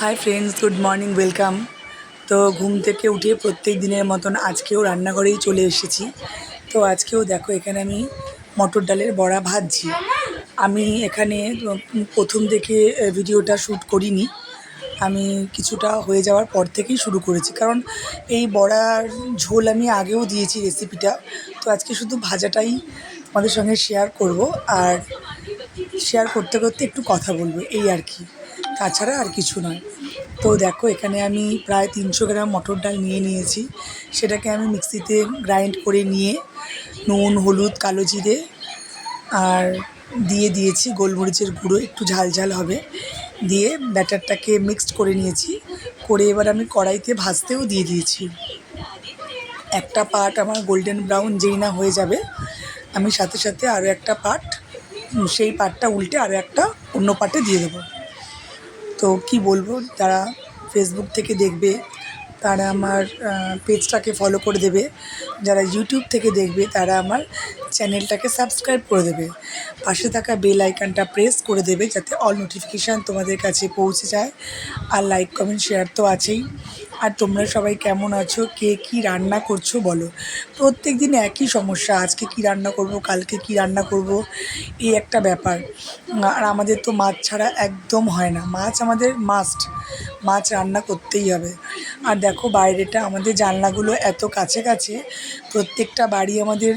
Hi friends good morning welcome তো ঘুম থেকে উঠে প্রত্যেক দিনের মতন আজকেও রান্নাঘরেই চলে এসেছি। তো আজকেও দেখো এখানে আমি মটর ডালের বড়া ভাজছি। আমি এখানে প্রথম থেকে ভিডিওটা শ্যুট করিনি। আমি কিছুটা হয়ে যাওয়ার পর থেকেই শুরু করেছি। কারণ এই বড়ার ঝোল আমি আগেও দিয়েছি রেসিপিটা তো আজকে শুধু ভাজাটাই আমাদের সঙ্গে শেয়ার করব। আর শেয়ার করতে করতে একটু কথা বলব, এই আর কি। তাছাড়া আর কিছু নয়। তো দেখো, এখানে আমি প্রায় তিনশো গ্রাম মটর ডাল নিয়ে নিয়েছি। সেটাকে আমি মিক্সিতে গ্রাইন্ড করে নিয়ে নুন, হলুদ, কালো জিরে আর দিয়ে দিয়েছি গোলমরিচের গুঁড়ো। একটু ঝাল ঝাল হবে। দিয়ে ব্যাটারটাকে মিক্সড করে নিয়েছি। করে এবার আমি কড়াইতে ভাজতেও দিয়ে দিয়েছি। একটা পার্ট আমার গোল্ডেন ব্রাউন যেই না হয়ে যাবে, আমি সাথে সাথে আরও একটা পার্ট সেই পার্টটা উল্টে আরও একটা অন্য পার্টে দিয়ে দেবো। তো কি বলব, তারা ফেসবুক থেকে দেখবে, তারা আমার পেজটাকে ফলো করে দেবে। যারা ইউটিউব থেকে দেখবে, তারা আমার চ্যানেলটাকে সাবস্ক্রাইব করে দেবে। পাশে থাকা বেল আইকনটা প্রেস করে দেবে, যাতে অল নোটিফিকেশান তোমাদের কাছে পৌঁছে যায়। আর লাইক কমেন্ট শেয়ার তো আছেই। আর তোমরা সবাই কেমন আছো? কে কী রান্না করছ বলো? প্রত্যেক দিন একই সমস্যা। আজকে কি রান্না করব, কালকে কি রান্না করব, এই একটা ব্যাপার। আর আমাদের তো মাছ ছাড়া একদম হয় না। মাছ আমাদের মাস্ট মাছ রান্না করতেই হবে। আর দেখো বাইরেটা, আমাদের জানলাগুলো এত কাছে কাছে প্রত্যেকটা বাড়ি আমাদের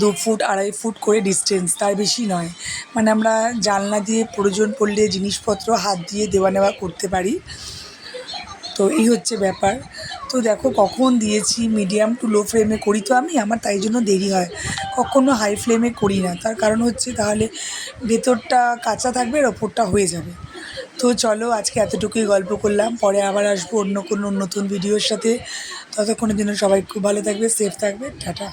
দু ফুট, আড়াই ফুট করে ডিস্টেন্স তার বেশি নয়। মানে আমরা জানলা দিয়ে প্রয়োজন পড়লে জিনিসপত্র হাত দিয়ে দেওয়া নেওয়া করতে পারি। তো এই হচ্ছে ব্যাপার। তো দেখো কখন দিয়েছি মিডিয়াম টু লো ফ্লেমে করি তো আমি, আমার তাই জন্য দেরি হয়। কখনো হাই ফ্লেমে করি না, তার কারণ হচ্ছে তাহলে ভেতরটা কাঁচা থাকবে আর ওপরটা হয়ে যাবে। তো চলো আজকে এতটুকুই গল্প করলাম, পরে আবার আসব অন্য কোনো নতুন ভিডিওর সাথে। ততক্ষণের জন্য সবাই খুব ভালো থাকবে সেফ থাকবে, টাটা।